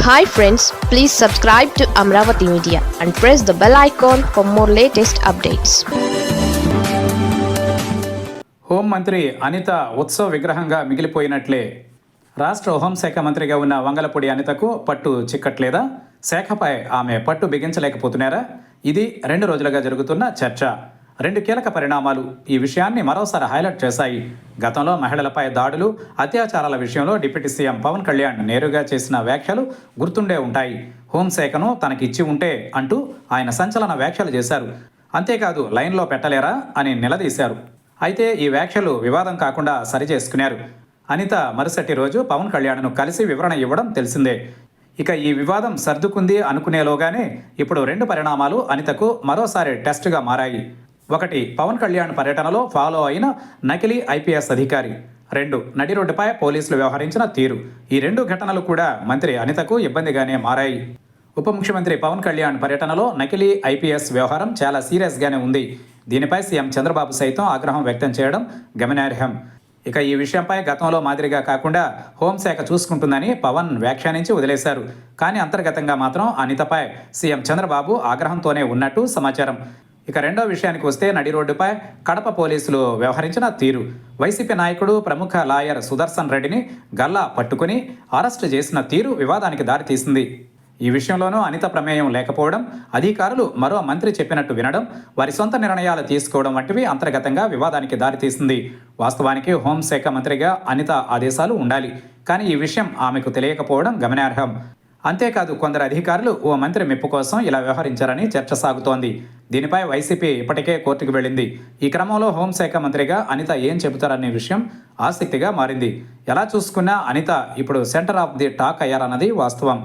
Hi friends please subscribe to Amaravati media and press the bell icon for more latest updates హోంమంత్రి అనిత ఉత్సవ విగ్రహంగా మిగిలిపోయినట్లే రాష్ట్ర హోంశాఖ మంత్రిగా ఉన్న వంగలపూడి అనితకు పట్టు చిక్కట్లేదా శాఖపై ఆమె పట్టు బిగించలేకపోతున్నారా ఇది రెండు రోజులుగా జరుగుతున్న చర్చ రెండు కీలక పరిణామాలు ఈ విషయాన్ని మరోసారి హైలైట్ చేశాయి. గతంలో మహిళలపై దాడులు అత్యాచారాల విషయంలో డిప్యూటీ సీఎం పవన్ కళ్యాణ్ నేరుగా చేసిన వ్యాఖ్యలు గుర్తుండే ఉంటాయి. హోంశాఖను తనకిచ్చి ఉంటే అంటూ ఆయన సంచలన వ్యాఖ్యలు చేశారు. అంతేకాదు లైన్లో పెట్టలేరా అని నిలదీశారు. అయితే ఈ వ్యాఖ్యలు వివాదం కాకుండా సరిచేసుకున్నారు. అనిత మరుసటి రోజు పవన్ కళ్యాణ్ను కలిసి వివరణ ఇవ్వడం తెలిసిందే. ఇక ఈ వివాదం సర్దుకుంది అనుకునేలోగానే ఇప్పుడు రెండు పరిణామాలు అనితకు మరోసారి టెస్ట్గా మారాయి. ఒకటి పవన్ కళ్యాణ్ పర్యటనలో ఫాలో అయిన నకిలీ ఐపీఎస్ అధికారి. రెండు నడి రోడ్డుపై పోలీసులు వ్యవహరించిన తీరు. ఈ రెండు ఘటనలు కూడా మంత్రి అనితకు ఇబ్బందిగానే మారాయి. ఉప ముఖ్యమంత్రి పవన్ కళ్యాణ్ పర్యటనలో నకిలీ ఐపీఎస్ వ్యవహారం చాలా సీరియస్గానే ఉంది. దీనిపై సీఎం చంద్రబాబు సైతం ఆగ్రహం వ్యక్తం చేయడం గమనార్హం. ఇక ఈ విషయంపై గతంలో మాదిరిగా కాకుండా హోంశాఖ చూసుకుంటుందని పవన్ వ్యాఖ్యానించి వదిలేశారు. కానీ అంతర్గతంగా మాత్రం అనితపై సీఎం చంద్రబాబు ఆగ్రహంతోనే ఉన్నట్టు సమాచారం. ఇక రెండో విషయానికి వస్తే నడి రోడ్డుపై కడప పోలీసులు వ్యవహరించిన తీరు. వైసీపీ నాయకుడు ప్రముఖ లాయర్ సుదర్శన్ రెడ్డిని గల్లా పట్టుకుని అరెస్టు చేసిన తీరు వివాదానికి దారితీసింది ఈ విషయంలోనూ అనిత ప్రమేయం లేకపోవడం అధికారులు మరో మంత్రి చెప్పినట్టు వినడం వారి సొంత నిర్ణయాలు తీసుకోవడం వంటివి అంతర్గతంగా వివాదానికి దారితీసింది వాస్తవానికి హోంశాఖ మంత్రిగా అనిత ఆదేశాలు ఉండాలి. కానీ ఈ విషయం ఆమెకు తెలియకపోవడం గమనార్హం. అంతేకాదు కొందరు అధికారులు ఓ మంత్రి మెప్పు కోసం ఇలా వ్యవహరించారని చర్చ సాగుతోంది. దీనిపై వైసీపీ ఇప్పటికే కోర్టుకు వెళ్ళింది. ఈ క్రమంలో హోంశాఖ మంత్రిగా అనిత ఏం చెబుతారనే విషయం ఆసక్తిగా మారింది. ఎలా చూసుకున్నా అనిత ఇప్పుడు సెంటర్ ఆఫ్ ది టాక్ అయ్యారన్నది వాస్తవం.